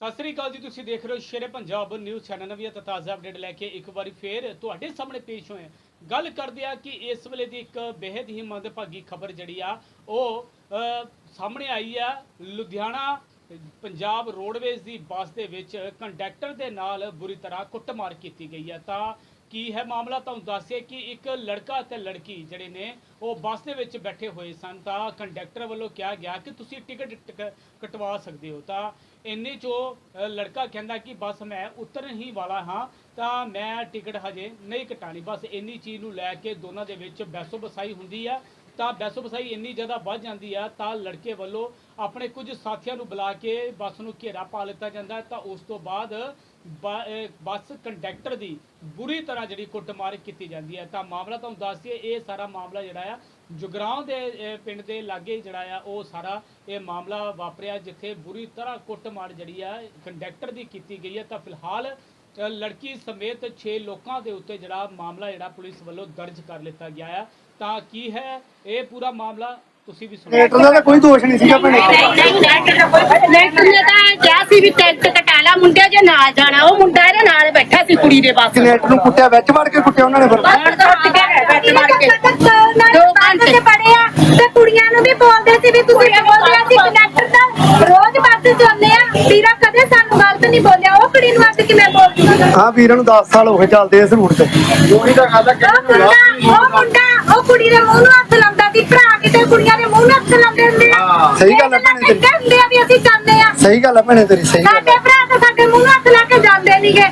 ਸਤਿ ਸ੍ਰੀ ਅਕਾਲ ਜੀ, ਤੁਸੀਂ ਦੇਖ ਰਹੇ ਹੋ ਸ਼ੇਰੇ ਪੰਜਾਬ ਨਿਊਜ਼ ਚੈਨਲ ਨਵੀਂ ਅਤੇ ਤਾਜ਼ਾ ਅਪਡੇਟ ਲੈ ਕੇ ਇੱਕ ਵਾਰੀ ਫੇਰ ਤੁਹਾਡੇ ਸਾਹਮਣੇ ਪੇਸ਼ ਹੋਏ ਹਾਂ। ਗੱਲ ਕਰਦੇ ਆ ਕਿ ਇਸ ਵੇਲੇ ਦੀ ਇੱਕ ਬੇहद ਹੀ ਮੰਦਭਾਗੀ ਖਬਰ ਜਿਹੜੀ ਆ, ਉਹ ਸਾਹਮਣੇ ਆਈ ਆ ਲੁਧਿਆਣਾ ਪੰਜਾਬ ਰੋਡਵੇਜ਼ ਦੀ ਬੱਸ ਦੇ ਵਿੱਚ ਕੰਡਕਟਰ ਦੇ ਨਾਲ ਬੁਰੀ ਤਰ੍ਹਾਂ ਕੁੱਟਮਾਰ ਕੀਤੀ ਗਈ ਹੈ ਤਾਂ ਕੀ ਹੈ ਮਾਮਲਾ? ਤੁਹਾਨੂੰ ਦੱਸਿਆ ਕਿ ਇੱਕ ਲੜਕਾ ਤੇ ਲੜਕੀ ਜਿਹੜੇ ਨੇ, ਉਹ ਬੱਸ ਦੇ ਵਿੱਚ ਬੈਠੇ ਹੋਏ ਸਨ। ਤਾਂ ਕੰਡਕਟਰ ਵੱਲੋਂ ਕਿਹਾ ਗਿਆ ਕਿ ਤੁਸੀਂ ਟਿਕਟ ਟਿਕ- ਕਟਵਾ ਸਕਦੇ ਹੋ। ਤਾਂ ਇੰਨੇ ਚੋ ਲੜਕਾ ਕਹਿੰਦਾ ਕਿ ਬਸ ਮੈਂ ਉਤਰਨ ਹੀ ਵਾਲਾ ਹਾਂ, ਤਾਂ ਮੈਂ ਟਿਕਟ ਹਜੇ ਨਹੀਂ ਕਟਾਣੀ। ਬਸ ਇੰਨੀ ਚੀਜ਼ ਨੂੰ ਲੈ ਕੇ ਦੋਨਾਂ ਦੇ ਵਿੱਚ ਬੈਸੋ ਬਸਾਈ ਹੁੰਦੀ ਆ। ਤਾਂ ਬੈਸੋ ਬਸਾਈ ਇੰਨੀ ਜ਼ਿਆਦਾ ਵੱਧ ਜਾਂਦੀ ਆ, ਤਾਂ ਲੜਕੇ ਵੱਲੋਂ ਆਪਣੇ ਕੁਝ ਸਾਥੀਆਂ ਨੂੰ ਬੁਲਾ ਕੇ ਬੱਸ ਨੂੰ ਘੇਰਾ ਪਾ ਲਿੱਤਾ ਜਾਂਦਾ ਤਾਂ ਉਸ ਤੋਂ ਬਾਅਦ ਬ- ਬੱਸ ਕੰਡਕਟਰ ਦੀ ਬੁਰੀ ਤਰ੍ਹਾਂ ਜਿਹੜੀ ਕੁੱਟਮਾਰ ਕੀਤੀ ਜਾਂਦੀ ਹੈ। ਤਾਂ ਮਾਮਲਾ ਤੁਹਾਨੂੰ ਦੱਸ ਦਈਏ, ਇਹ ਸਾਰਾ ਮਾਮਲਾ ਜਿਹੜਾ ਆ, ਜੁਗਰਾਉਂ ਦੇ ਪਿੰਡ ਦੇ ਲਾਗੇ ਜਿਹੜਾ ਆ, ਉਹ ਸਾਰਾ ਇਹ ਮਾਮਲਾ ਵਾਪਰਿਆ, ਜਿੱਥੇ ਬੁਰੀ ਤਰ੍ਹਾਂ ਕੁੱਟਮਾਰ ਜਿਹੜੀ ਆ, ਕੰਡਕਟਰ ਦੀ ਕੀਤੀ ਗਈ ਹੈ। ਤਾਂ ਫਿਲਹਾਲ ਲੜਕੀ ਸਮੇਤ 6 ਲੋਕਾਂ ਦੇ ਉੱਤੇ ਜਿਹੜਾ ਮਾਮਲਾ ਜਿਹੜਾ ਪੁਲਿਸ ਵੱਲੋਂ ਦਰਜ ਕਰ ਲਿੱਤਾ ਗਿਆ ਆ। ਤਾਂ ਕੀ ਹੈ? ਇਹ ਪੂਰਾ ਮਾਮਲਾ ਤੁਸੀਂ ਵੀ ਸੁਣੋ। ਕਨੈਕਟਰ ਦਾ ਤਾਂ ਕੋਈ ਦੋਸ਼ ਨਹੀਂ ਸੀਗਾ ਭੈਣੇ। ਲੈਟਰ ਨੇ ਤਾਂ ਕਿਹਾ ਸੀ ਵੀ ਟਿਕਟ ਕਟਾ ਲਾ ਮੁੰਡੇ ਜੇ ਨਾਲ ਜਾਣਾ। ਉਹ ਮੁੰਡਾ ਇਹਦੇ ਨਾਲ ਬੈਠਾ ਸੀ ਕੁੜੀ ਦੇ ਬਸ ਕਨੈਕਟਰ ਨੂੰ ਕੁੱਟਿਆ ਵਿੱਚ ਵੜ ਕੇ ਕੁੱਟਿਆ ਉਹਨਾਂ ਨੇ ਫਿਰ। ਬਾਹਰ ਤੋਂ ਉੱਠ ਕੇ ਬੈਠ ਮਾਰ ਕੇ। ਦੋ ਘੰਟੇ। ਤੇ ਪੜੇ ਆ ਤੇ ਕੁੜੀਆਂ ਨੂੰ ਵੀ ਬੋਲਦੇ ਸੀ ਵੀ ਤੁਸੀਂ ਬੋਲਦੇ ਆ ਅਸੀਂ ਕੰਡਕਟਰ ਦਾ ਰੋਜ਼ ਜਾਂਦੇ ਆ? ਵੀਰਾ ਕਦੇ ਸਾਨੂੰ ਗਲਤ ਨਹੀਂ ਬੋਲਿਆ। ਉਹ ਕੁੜੀ ਨੂੰ ਅੱਜ ਕਿਵੇਂ ਬੋਲ ਦੂੰਗਾ? ਹਾਂ ਵੀਰਾਂ ਨੂੰ 10 ਸਾਲ ਹੋ ਗਏ ਚੱਲਦੇ ਇਸ ਰੂਟ ਤੇ। ਉਹੀ ਤਾਂ ਗੱਲ ਉਹ ਮੁੰਡਾ ਉਹ ਮੁੰਡਾ ਉਹ ਕੁੜੀ ਦੇ ਮੂੰਹ ਨੂੰ ਹੱਥ ਲਾਉਂਦਾ ਸੀ ਭਰਾ ਕਿਤੇ ਕੁੜੀਆਂ ਦੇ ਮੂੰਹ ਨੂੰ ਹੱਥ ਲਾਉਂਦੇ ਹੁੰਦੇ ਆ। ਸਹੀ ਗੱਲ ਹੈ ਭੈਣੇ ਤੇਰੀ। ਕਹਿੰਦੇ ਹੁੰਦੇ ਆ ਵੀ ਅਸੀਂ ਜਾਂਦੇ ਆ। ਸਹੀ ਗੱਲ ਹੈ ਭੈਣੇ ਤੇਰੀ ਸਹੀ ਗੱਲ ਸਾਡੇ ਭਰਾ ਤਾਂ ਸਾਡੇ ਮੂੰਹ ਨੂੰ ਹੱਥ ਲਾ ਕੇ ਜਾਂਦੇ ਨਹੀਂਗੇ।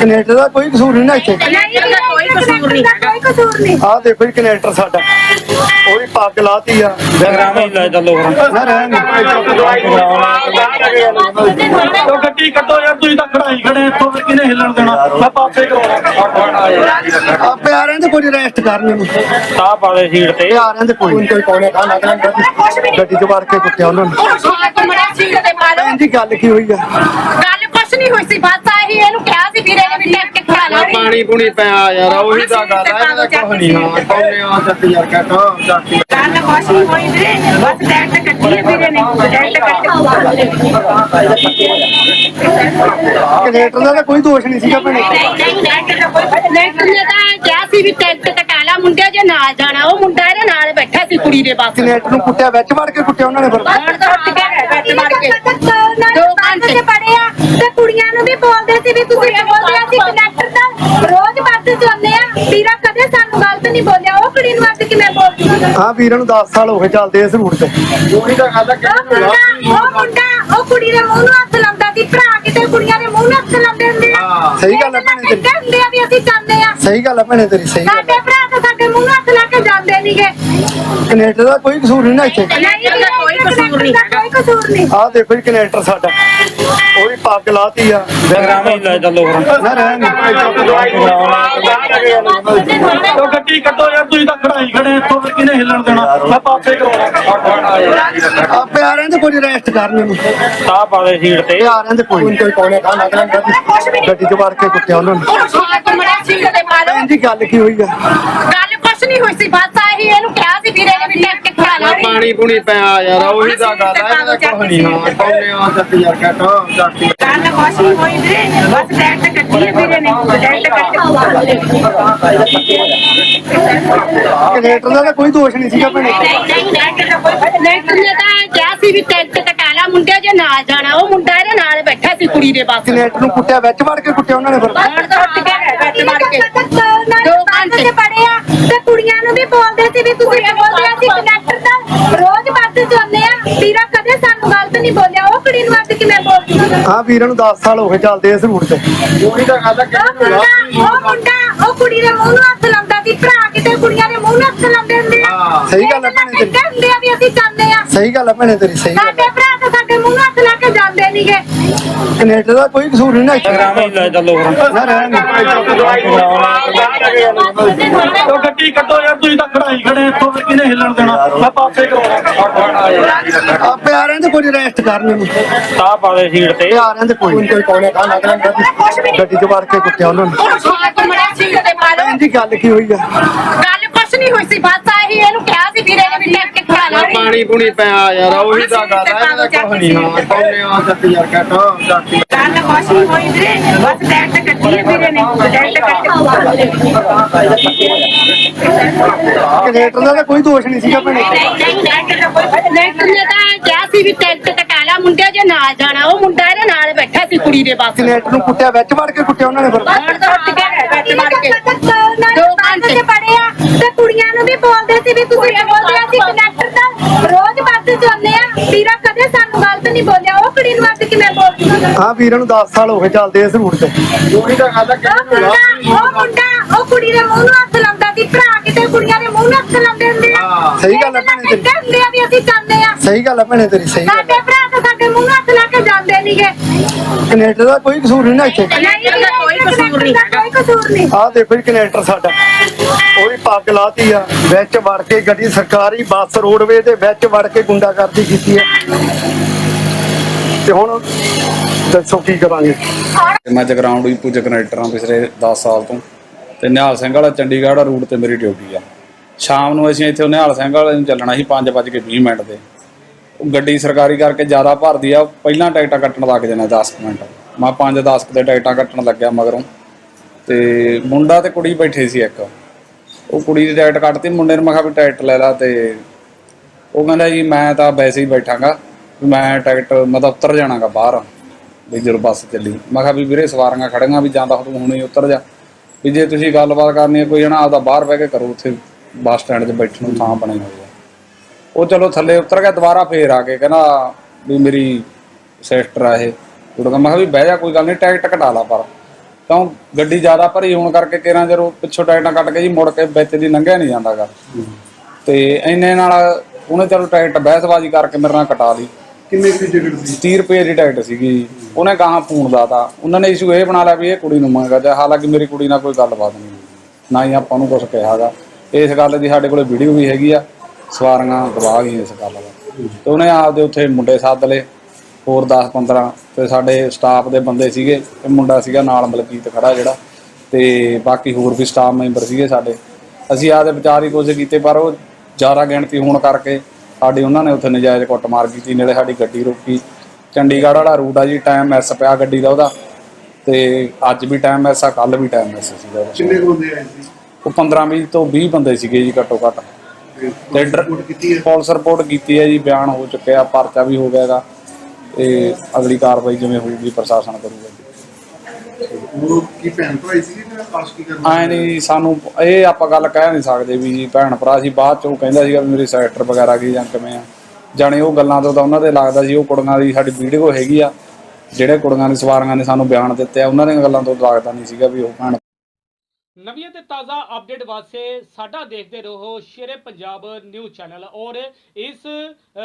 ਕਨੈਕਟਰ ਦਾ ਕੋਈ ਕਸੂਰ ਨਹੀਂ ਨਾ ਇੱਥੇ। ਨਹੀਂ ਇਹਦਾ ਕੋਈ ਕਸੂਰ ਨਹੀਂ ਇਹਦਾ ਕੋਈ ਕਸੂਰ ਨਹੀਂ। ਆਹ ਦੇਖੋ ਜੀ ਕਨੈਕਟਰ ਸਾਡਾ। ਉਹ ਵੀ ਪੱਗ ਲਾਤੀ ਆ। ਗ੍ਰਾਮੀ ਲੈ ਚੱਲੋ ਫਿਰ ਨਾ। ਰਹਿਣ ਉਹ ਗੱਡੀ ਕੱਢੋ ਯਾਰ ਤੁਸੀਂ ਤਾਂ ਖੜਾਈ ਖੜੇ ਇੱਥੋਂ ਫਿਰ ਕਿਹਨੇ ਹਿੱਲਣ ਦੇਣਾ? ਮੈਂ ਪਾਸੇ ਕਰਾਉਣਾ। ਆ ਪਿਆਰਿਆਂ ਦੇ ਕੋਈ ਰੈਸਟ ਕਰਨ ਨੂੰ। ਸਾਹ ਪਾਲੇ ਸੀਟ ਤੇ। ਪਿਆਰਿਆਂ ਦੇ ਕੋਈ। ਕੋਈ ਕੋਨੇ ਖਾਣਾ ਗੱਡੀ ਚ ਵੜ ਕੇ ਕੁੱਟਿਆ ਉਹਨਾਂ ਨੂੰ। ਜੀ ਗੱਲ ਕੀ ਹੋਈ ਆ? ਗੱਲ ਕੁਛ ਨਹੀਂ ਹੋਈ ਸੀ ਬਸ ਆਹੀ ਇਹਨੂੰ ਕਿਹਾ ਸੀ ਵੀਰੇ ਨੇ ਵੀ ਟਿਕਟ ਕਟਾ ਲਾ ਪਾਣੀ ਪੂਣੀ ਪਿਆ ਯਾਰ ਉਹੀ ਤਾਂ ਗੱਲ ਹੈ ਇਹਦਾ ਕੁਝ ਨਹੀਂ ਹਾਂ ਕੌਣੇ ਆ ਚੱਕ ਯਾਰ ਕਹਟੋ ਚੱਕ। ਗੱਲ ਕੁਛ ਨਹੀਂ ਹੋਈ ਵੀਰੇ ਬਸ ਟਿਕਟ ਕੱਟੀ। ਕਨੈਕਟਰ ਦਾ ਤਾਂ ਕੋਈ ਦੋਸ਼ ਨਹੀਂ ਸੀਗਾ ਭੈਣੇ। ਲੈਟਰ ਨੇ ਤਾਂ ਕਿਹਾ ਸੀ ਵੀ ਟਿਕਟ ਕਟਾ ਲਾ ਮੁੰਡੇ ਜੇ ਨਾਲ ਜਾਣਾ। ਉਹ ਮੁੰਡਾ ਇਹਦੇ ਨਾਲ ਬੈਠਾ ਸੀ ਕੁੜੀ ਦੇ ਬਸ ਕਨੈਕਟਰ ਨੂੰ ਕੁੱਟਿਆ ਵਿੱਚ ਵੜ ਕੇ ਕੁੱਟਿਆ ਉਹਨਾਂ ਨੇ ਫਿਰ। ਬਾਹਰ ਤੋਂ ਉੱਠ ਕੇ ਬੈਠ ਮਾਰ ਕੇ। ਦੋ ਘੰਟੇ ਤੇ ਪੜੇ ਆ ਤੇ ਕੁੜੀਆਂ ਨੂੰ ਵੀ ਬੋਲਦੇ ਸੀ ਵੀ ਤੁਸੀਂ ਬੋਲਦੇ ਆ ਅਸੀਂ ਕੰਡਕਟਰ ਦਾ ਰੋਜ਼ ਵੀਰਾ ਕਦੇ ਸਾਨੂੰ ਗਲਤ ਨਹੀਂ ਬੋਲਿਆ? ਉਹ ਕੁੜੀ ਨੂੰ ਅੱਜ ਕਿਵੇਂ ਬੋਲ ਦੂੰਗਾ ਹਾਂ ਵੀਰਾਂ ਨੂੰ 10 ਸਾਲ ਹੋ ਗਏ ਚੱਲਦੇ ਇਸ ਰੂਟ ਤੇ। ਉਹੀ ਤਾਂ ਗੱਲ ਹੈ ਉਹ ਮੁੰਡਾ ਉਹ ਮੁੰਡਾ ਉਹ ਕੁੜੀ ਦੇ ਮੂੰਹ ਨੂੰ ਹੱਥ ਲਾਉਂਦਾ ਸੀ। ਭਰਾ ਕਿਤੇ ਕੁੜੀਆਂ ਦੇ ਮੂੰਹ ਨੂੰ ਹੱਥ ਲਾਉਂਦੇ ਹੁੰਦੇ ਆ। ਸਹੀ ਗੱਲ ਹੈ ਭੈਣੇ ਤੇਰੀ। ਕਹਿੰਦੇ ਹੁੰਦੇ ਆ ਵੀ ਅਸੀਂ ਜਾਂਦੇ ਆ। ਸਹੀ ਗੱਲ ਹੈ ਭੈਣੇ ਤੇਰੀ ਸਹੀ ਗੱਲ ਸਾਡੇ ਭਰਾ ਤਾਂ ਸਾਡੇ ਮੂੰਹ ਨੂੰ ਹੱਥ ਲਾ ਕੇ ਜਾਂਦੇ ਨਹੀਂਗੇ। ਕਨੈਕਟਰ ਦਾ ਕੋਈ ਕਸੂਰ ਨਹੀਂ ਨਾ ਇੱਥੇ। ਨਹੀਂ ਕੋਈ ਕਸੂਰ ਨਹੀਂ। ਕਸੂਰ ਨਹੀਂ ਆਹ ਦੇਖੋ ਜੀ ਕਨੈਕਟਰ ਸਾਡਾ। ਉਹ ਵੀ ਪੱਗ ਲਾਤੀ ਆ। ਗ੍ਰਾਮੀ ਲੈ ਚੱਲੋ ਫਿਰ। ਨਾ ਰਹਿਣ ਉਹ ਗੱਡੀ ਕੱਢੋ ਯਾਰ ਤੁਸੀਂ ਤਾਂ ਖੜਾਈ ਖੜੇ ਇੱਥੋਂ ਫਿਰ ਕਿਹਨੇ ਹਿੱਲਣ ਦੇਣਾ? ਮੈਂ ਪਾਸੇ ਕਰਾਉਣਾ। ਆ ਪਿਆਰਿਆਂ ਦੇ ਕੋਈ ਰੈਸਟ ਕਰਨ ਨੂੰ। ਸਾਹ ਪਾਲੇ ਸੀਟ ਤੇ। ਪਿਆਰਿਆਂ ਦੇ ਕੋਈ। ਕੋਈ ਕੋਨੇ ਖਾਣਾ ਗੱਡੀ ਚ ਵੜ ਕੇ ਕੁੱਟਿਆ ਉਹਨਾਂ ਨੂੰ। ਤੇ ਜੀ ਗੱਲ ਕੀ ਹੋਈ ਆ? ਗੱਲ ਕੁਛ ਨਹੀਂ ਹੋਈ ਸੀ ਬਸ ਆਹੀ ਇਹਨੂੰ ਕਿਹਾ ਸੀ ਵੀਰੇ ਨੇ ਵੀ ਟਿਕਟ ਕਟਾ ਲਾ ਪਾਣੀ ਪੂਣੀ ਪਿਆ ਯਾਰ ਉਹੀ ਤਾਂ ਗੱਲ ਹੈ ਇਹਦਾ ਕੁਝ ਨਹੀਂ ਹਾਂ ਕੌਣੇ ਆ ਚੱਕ ਯਾਰ ਕਹਟੋ ਚੱਕ ਗੱਲ ਕੁਛ ਨਹੀਂ ਹੋਈ ਵੀਰੇ ਬਸ ਟਿਕਟ ਕੱਟੀ ਹੈ ਵੀਰੇ ਨੇ ਟਿਕਟ ਕਨੈਕਟਰ ਦਾ ਤਾਂ ਕੋਈ ਦੋਸ਼ ਨਹੀਂ ਸੀਗਾ ਭੈਣੇ। ਲੈਟਰ ਨੇ ਤਾਂ ਕਿਹਾ ਸੀ ਵੀ ਟਿਕਟ ਕਟਾ ਲਾ ਮੁੰਡੇ ਜੇ ਨਾਲ ਜਾਣਾ ਉਹ ਮੁੰਡਾ ਇਹਦੇ ਨਾਲ ਬੈਠਾ ਸੀ ਕੁੜੀ ਦੇ ਬਸ ਕਨੈਕਟਰ ਨੂੰ ਕੁੱਟਿਆ ਵਿੱਚ ਵੜ ਕੇ ਕੁੱਟਿਆ ਉਹਨਾਂ ਨੇ ਫਿਰ। ਬਾਹਰ ਤੋਂ ਉੱਠ ਕੇ ਬੈਠ ਮਾਰ ਕੇ। ਦੋ ਘੰਟੇ। ਤੇ ਪੜੇ ਆ ਤੇ ਕੁੜੀਆਂ ਨੂੰ ਵੀ ਬੋਲਦੇ ਸੀ ਵੀ ਤੁਸੀਂ ਬੋਲਦੇ ਆ ਅਸੀਂ ਕੰਡਕਟਰ ਦਾ ਵੀਰਾ ਕਦੇ ਸਾਨੂੰ ਗਲਤ ਨਹੀਂ ਬੋਲਿਆ? ਉਹ ਕੁੜੀ ਨੂੰ ਅੱਜ ਕਿਵੇਂ ਬੋਲ ਦੂੰਗਾ। ਹਾਂ ਵੀਰਾਂ ਨੂੰ 10 ਸਾਲ ਹੋ ਗਏ ਚੱਲਦੇ ਇਸ ਰੂਟ ਤੇ। ਉਹੀ ਤਾਂ ਗੱਲ ਹੈ ਉਹ ਮੁੰਡਾ ਉਹ ਮੁੰਡਾ ਉਹ ਕੁੜੀ ਦੇ ਮੂੰਹ ਨੂੰ ਹੱਥ ਲਾਉਂਦਾ ਸੀ। ਭਰਾ ਕਿਤੇ ਕੁੜੀਆਂ ਦੇ ਮੂੰਹ ਨੂੰ ਹੱਥ ਲਾਉਂਦੇ ਹੁੰਦੇ ਆ। ਸਹੀ ਗੱਲ ਹੈ ਭੈਣੇ ਤੇਰੀ। ਕਹਿੰਦੇ ਹੁੰਦੇ ਆ ਵੀ ਅਸੀਂ ਜਾਂਦੇ ਆ। ਸਹੀ ਗੱਲ ਹੈ ਭੈਣੇ ਤੇਰੀ ਸਹੀ ਗੱਲ ਸਾਡੇ ਭਰਾ ਤਾਂ ਸਾਡੇ ਕਨੈਕਟਰ ਦਾ ਕੋਈ ਕਸੂਰ ਨਹੀਂ ਨਾ ਗ੍ਰਾਮੀ ਲੈ ਚੱਲੋ ਫਿਰ। ਨਾ ਰਹਿਣ ਉਹ ਗੱਡੀ ਕੱਢੋ ਯਾਰ ਤੁਸੀਂ ਤਾਂ ਖੜਾਈ ਖੜੇ ਇੱਥੋਂ ਫਿਰ ਕਿਹਨੇ ਹਿੱਲਣ ਦੇਣਾ? ਮੈਂ ਪਾਸੇ ਕਰਾਉਣਾ। ਆ ਪਿਆਰਿਆਂ ਦੇ ਕੋਈ ਰੈਸਟ ਕਰਨ ਨੂੰ। ਸਾਹ ਪਾਲੇ ਸੀਟ ਤੇ। ਪਿਆਰਿਆਂ ਦੇ ਕੋਈ ਕੋਈ ਕੋਨੇ ਖਾਣਾ ਗੱਡੀ ਚ ਵੜ ਕੇ ਕੁੱਟਿਆ ਉਹਨਾਂ ਨੂੰ। ਤੇ ਜੀ ਗੱਲ ਕੀ ਹੋਈ ਆ? ਕੁਛ ਨਹੀਂ ਹੋਈ ਸੀ ਬਸ ਆਹੀ ਇਹਨੂੰ ਕਿਹਾ ਸੀ ਵੀਰੇ ਨੇ ਵੀ ਟੈਕਟ ਕਰਾ ਲਾ ਪਾਣੀ ਪੂਣੀ ਪਿਆ ਯਾਰ ਉਹੀ ਤਾਂ ਗੱਲ ਹੈ ਇਹਦਾ ਕੁਝ ਨਹੀਂ ਹਾਂ ਪਾਉਨੇ ਆ 7000 ਕੱਟ ਚੱਕ ਗੱਲ ਕੁਛ ਨਹੀਂ ਹੋਈ ਵੀਰੇ ਬਸ ਟੈਕਟ ਕੱਟੀ ਹੈ ਵੀਰੇ ਨੇ ਟੈਕਟ ਕਨੇਟਰ ਦਾ ਤਾਂ ਕੋਈ ਦੋਸ਼ ਨਹੀਂ ਸੀਗਾ ਭੈਣੇ। ਲੈਟਰ ਨੇ ਤਾਂ ਕਿਹਾ ਸੀ ਵੀ ਟੈਕਟ ਕਟਾ ਲਾ ਮੁੰਡੇ ਜੇ ਨਾਲ ਜਾਣਾ ਉਹ ਮੁੰਡਾ ਇਹਦੇ ਨਾਲ ਬੈਠਾ ਸੀ ਕੁੜੀ ਦੇ ਬਸ। ਕਨੇਟਰ ਨੂੰ ਕੁੱਟਿਆ ਵਿੱਚ ਵੜ ਕੇ ਕੁੱਟਿਆ ਉਹਨਾਂ ਨੇ ਫਿਰ। ਟੁੱਟ ਕੇ ਬੈਠ ਮਾਰ ਕੇ। ਦੋ ਘੰਟੇ। ਤੇ ਪੜੇ ਆ ਤੇ ਕੁੜੀਆਂ ਨੂੰ ਵੀ ਬੋਲਦੇ ਸੀ ਵੀ ਤੁਸੀਂ ਬੋਲਦੇ ਆ ਅਸੀਂ ਕਨੈਕਟਰ ਦਾ ਰੋਜ਼ ਬੱਸ ਜਾਂਦੇ ਆ ਵੀਰਾ ਕਦੇ ਸਾਨੂੰ ਗਲਤ ਨਹੀਂ ਬੋਲਿਆ ਉਹ ਕੁੜੀ ਨੂੰ ਅੱਜ ਕਿਵੇਂ ਬੋਲਦੀ? ਹਾਂ ਵੀਰਾਂ ਨੂੰ 10 ਸਾਲ ਹੋ ਗਏ ਚੱਲਦੇ ਇਸ ਰੂਟ ਤੇ। ਉਹੀ ਤਾਂ ਗੱਲ ਉਹ ਮੁੰਡਾ ਉਹ ਮੁੰਡਾ ਉਹ ਕੁੜੀ ਦੇ ਮੂੰਹ ਨੂੰ ਹੱਥ ਲਾਉਂਦਾ ਸੀ। ਭਰਾ ਕਿਤੇ ਕੁੜੀਆਂ ਦੇ ਮੂੰਹ ਨੂੰ ਹੱਥ ਲਾਉਂਦੇ ਹੁੰਦੇ ਆ। ਸਹੀ ਗੱਲ ਹੈ ਭੈਣੇ ਤੇਰੀ। ਕਹਿੰਦੇ ਹੁੰਦੇ ਆ ਵੀ ਅਸੀਂ ਜਾਂਦੇ ਆ। ਸਹੀ ਗੱਲ ਹੈ ਭੈਣੇ ਤੇਰੀ ਸਹੀ ਗੱਲ ਸਾਡੇ ਭਰਾ ਤਾਂ ਸਾਡੇ ਮੂੰਹ ਨੂੰ ਹੱਥ ਲਾ ਕੇ ਜਾਂਦੇ ਨਹੀਂਗੇ। ਕਨੇਟਰ ਦਾ ਕੋਈ ਕਸੂਰ ਨਹੀਂ ਨਾ ਇੱਥੇ। ਕਨੈਕਟਰ ਦਾ ਕੋਈ ਕਸੂਰ ਨਹੀਂ ਹੈਗਾ। ਕੋਈ ਕਸੂਰ ਨਹੀਂ। ਆਹ ਦੇਖੋ ਜੀ ਕਨੇਟਰ ਸਾਡਾ। ਉਹਦੀ ਪੱਗ ਲਾਤੀ ਆ। ਵਿੱਚ ਵੜ ਕੇ ਗੱਡੀ ਸਰਕਾਰੀ ਬੱਸ, ਰੋਡਵੇ ਦੇ ਵਿੱਚ ਵੜ ਕੇ ਗੁੰਡਾਗਰਦੀ ਕੀਤੀ ਹੈ ਤੇ ਹੁਣ ਦੱਸੋ ਕੀ ਕਰਾਂਗੇ? ਮੈਂ ਜਗਰਾਉਂਡ ਵੀ ਪੁੱਜ ਕਨੈਕਟਰਾਂ ਪਿਛਲੇ 10 ਸਾਲ ਤੋਂ। ਤੇ ਨਿਹਾਲ ਸਿੰਘ ਵਾਲਾ ਚੰਡੀਗੜ੍ਹ ਰੂਟ ਤੇ ਮੇਰੀ ਡਿਊਟੀ ਆ। ਸ਼ਾਮ ਨੂੰ ਅਸੀਂ ਇੱਥੇ ਨਿਹਾਲ ਸਿੰਘ ਵਾਲੇ ਨੂੰ ਚੱਲਣਾ ਸੀ 5:20 ਮਿੰਟ ਤੇ ਉਹ ਗੱਡੀ ਸਰਕਾਰੀ ਕਰਕੇ ਜ਼ਿਆਦਾ ਭਰਦੀ ਆ। ਪਹਿਲਾਂ ਟਿਕਟਾਂ ਕੱਟਣ ਲੱਗ ਜਾਣਾ 10 ਮਿੰਟ। ਮੈਂ 5-10 ਦੇ ਟਿਕਟਾਂ ਕੱਟਣ ਲੱਗਿਆ ਮਗਰੋਂ। ਤੇ ਮੁੰਡਾ ਤੇ ਕੁੜੀ ਬੈਠੇ ਸੀ ਇੱਕ। ਉਹ ਕੁੜੀ ਦੀ ਟਿਕਟ ਕੱਟਤੀ ਮੁੰਡੇ ਨੂੰ ਮੈਂ ਕਿਹਾ ਵੀ ਟਿਕਟ ਲੈ ਲਾ ਤੇ ਉਹ ਕਹਿੰਦਾ ਜੀ ਮੈਂ ਤਾਂ ਵੈਸੇ ਹੀ ਬੈਠਾਂਗਾ ਮੈਂ ਟਿਕਟ ਮੈਂ ਤਾਂ ਉਤਰ ਜਾਣਾਗਾ ਬਾਹਰ, ਵੀ ਜਦੋਂ ਬੱਸ ਚੱਲੀ। ਮੈਂ ਕਿਹਾ ਵੀ ਵੀਰੇ ਸਵਾਰੀਆਂ ਖੜੀਆਂ ਵੀ ਜਾਂਦਾ ਤੂੰ ਹੁਣੇ ਹੀ ਉਤਰ ਜਾ। ਵੀ ਜੇ ਤੁਸੀਂ ਗੱਲਬਾਤ ਕਰਨੀ ਹੈ, ਕੋਈ ਜਣਾ ਆਪਦਾ ਬਾਹਰ ਬਹਿ ਕੇ ਕਰੋ, ਉੱਥੇ ਬੱਸ ਸਟੈਂਡ 'ਚ ਬੈਠਣ ਨੂੰ ਥਾਂ ਬਣੀ ਹੋਈ ਆ ਉਹ ਚਲੋ ਥੱਲੇ ਉਤਰ ਗਿਆ, ਦੁਬਾਰਾ ਫੇਰ ਆ ਕੇ ਕਹਿੰਦਾ ਵੀ ਮੇਰੀ ਸਿਸਟਰ ਆ ਇਹ। ਉਹ ਮੈਂ ਕਿਹਾ ਵੀ ਬਹਿ ਜਾ, ਕੋਈ ਗੱਲ ਨਹੀਂ ਟਿਕਟ ਕਟਾ ਲਾ ਪਰ। ਕਿਉਂ ਗੱਡੀ ਜ਼ਿਆਦਾ ਭਰੀ ਹੋਣ ਕਰਕੇ ਕਿਰਾਂ ਜਦੋਂ ਪਿੱਛੋਂ ਟਿਕਟਾਂ ਕੱਟ ਕੇ ਜੀ ਮੁੜ ਕੇ ਵਿੱਚ ਦੀ ਲੰਘਿਆ ਨਹੀਂ ਜਾਂਦਾਗਾ। ਤੇ ਇੰਨੇ ਨਾਲ ਉਹਨੇ ਚਲੋ ਟਿਕਟ ਬਹਿਸਬਾਜ਼ੀ ਕਰਕੇ ਮੇਰੇ ਨਾਲ ਕਟਾ ਲਈ। ਕਿੰਨੇ ਦੀ ਟਿਕਟ ਸੀ? 30 ਰੁਪਏ ਦੀ ਟਿਕਟ ਸੀਗੀ ਉਹਨੇ ਕਹਾ ਫੋਨ ਦਾਤਾ ਉਹਨਾਂ ਨੇ ਇਸ਼ੂ ਇਹ ਬਣਾ ਲਿਆ ਵੀ ਇਹ ਕੁੜੀ ਨੂੰ ਮੰਗਾ ਜਾ। ਹਾਲਾਂਕਿ ਮੇਰੀ ਕੁੜੀ ਨਾਲ ਕੋਈ ਗੱਲਬਾਤ ਨਹੀਂ ਨਾ ਹੀ ਆਪਾਂ ਨੂੰ ਕੁਝ ਕਿਹਾਗਾ। ਇਸ ਗੱਲ ਦੀ ਸਾਡੇ ਕੋਲੇ ਵੀਡੀਓ ਵੀ ਹੈਗੀ ਆ। ਸਵਾਰੀਆਂ ਗਵਾਹ ਗਈਆਂ ਇਸ ਗੱਲ ਦਾ। ਤੇ ਉਹਨੇ ਆਪਦੇ ਉੱਥੇ ਮੁੰਡੇ ਸੱਦ ਲਏ। ਹੋਰ 10 15 ਤੇ ਸਾਡੇ ਸਟਾਫ ਦੇ ਬੰਦੇ ਸੀਗੇ ਇਹ ਮੁੰਡਾ ਸੀਗਾ ਨਾਲ ਮਲਕੀਤ ਖੜਾ ਜਿਹੜਾ ਤੇ ਬਾਕੀ ਹੋਰ ਵੀ ਸਟਾਫ ਮੈਂਬਰ ਸੀਗੇ ਸਾਡੇ। ਅਸੀਂ ਆਪਦੇ ਵਿਚਾਰ ਹੀ ਕੋਸ਼ਿਸ਼ ਕੀਤੇ ਪਰ ਉਹ ਜ਼ਿਆਦਾ ਗਿਣਤੀ ਹੋਣ ਕਰਕੇ ਸਾਡੀ ਉਹਨਾਂ ਨੇ ਉੱਥੇ ਨਜਾਇਜ਼ ਕੁੱਟਮਾਰ ਕੀਤੀ ਨਾਲੇ ਸਾਡੀ ਗੱਡੀ ਰੋਕੀ। ਚੰਡੀਗੜ੍ਹ ਵਾਲਾ ਰੂਟ ਆ ਜੀ ਟਾਈਮ ਮਿਸ ਪਿਆ ਗੱਡੀ ਦਾ ਉਹਦਾ ਤੇ ਅੱਜ ਵੀ ਟਾਈਮ ਮਿਸ ਆ ਕੱਲ ਵੀ ਟਾਈਮ ਮਿਸ ਸੀਗਾ। ਕਿੰਨੇ ਬੰਦੇ ਆਏ ਸੀ? ਉਹ 15 20 ਤੋਂ 20 ਬੰਦੇ ਸੀਗੇ ਜੀ ਘੱਟੋ ਘੱਟ। ਤੇ ਪੁਲਿਸ ਰਿਪੋਰਟ ਕੀਤੀ ਹੈ ਜੀ ਬਿਆਨ ਹੋ ਚੁੱਕਿਆ ਪਰਚਾ ਵੀ ਹੋ ਗਿਆ ਹੈਗਾ। ਤੇ ਅਗਲੀ ਕਾਰਵਾਈ ਜਿਵੇਂ ਹੋਊਗੀ ਪ੍ਰਸ਼ਾਸਨ ਕਰੂਗਾ। ਜੀ ਉਹ ਕੀ ਭੈਣ ਭਾਈ ਸੀ ਕਿ ਆਸ਼ ਕੀ ਕਰਨਾ? ਐ ਨਹੀਂ ਸਾਨੂੰ ਇਹ ਆਪਾਂ ਗੱਲ ਕਹਿ ਨਹੀਂ ਸਕਦੇ ਵੀ ਜੀ ਭੈਣ ਭਰਾ ਸੀ ਬਾਅਦ ਚ ਉਹ ਕਹਿੰਦਾ ਸੀਗਾ ਵੀ ਮੇਰੀ ਸੈਕਟਰ ਵਗੈਰਾ ਕੀ ਜਾਂ ਕਿਵੇਂ ਆ। ਜਾਣੇ ਉਹ ਗੱਲਾਂ ਤੋਂ ਤਾਂ ਉਹਨਾਂ ਦੇ ਲੱਗਦਾ ਸੀ ਉਹ ਕੁੜੀਆਂ ਦੀ ਸਾਡੀ ਵੀਡੀਓ ਹੈਗੀ ਆ ਜਿਹੜੇ ਕੁੜੀਆਂ ਦੀ ਸਵਾਰੀਆਂ ਨੇ ਸਾਨੂੰ ਬਿਆਨ ਦਿੱਤੇ ਆ ਉਹਨਾਂ ਦੀਆਂ ਗੱਲਾਂ ਤੋਂ ਲੱਗਦਾ ਨਹੀਂ ਸੀਗਾ ਵੀ ਉਹ ਭੈਣ ਨਵੀਆਂ ਤੇ ਤਾਜ਼ਾ ਅਪਡੇਟ ਵਾਸਤੇ ਸਾਡਾ ਦੇਖਦੇ ਰਹੋ ਸ਼ੇਰੇ ਪੰਜਾਬ ਨਿਊਜ਼ ਚੈਨਲ ਔਰ ਇਸ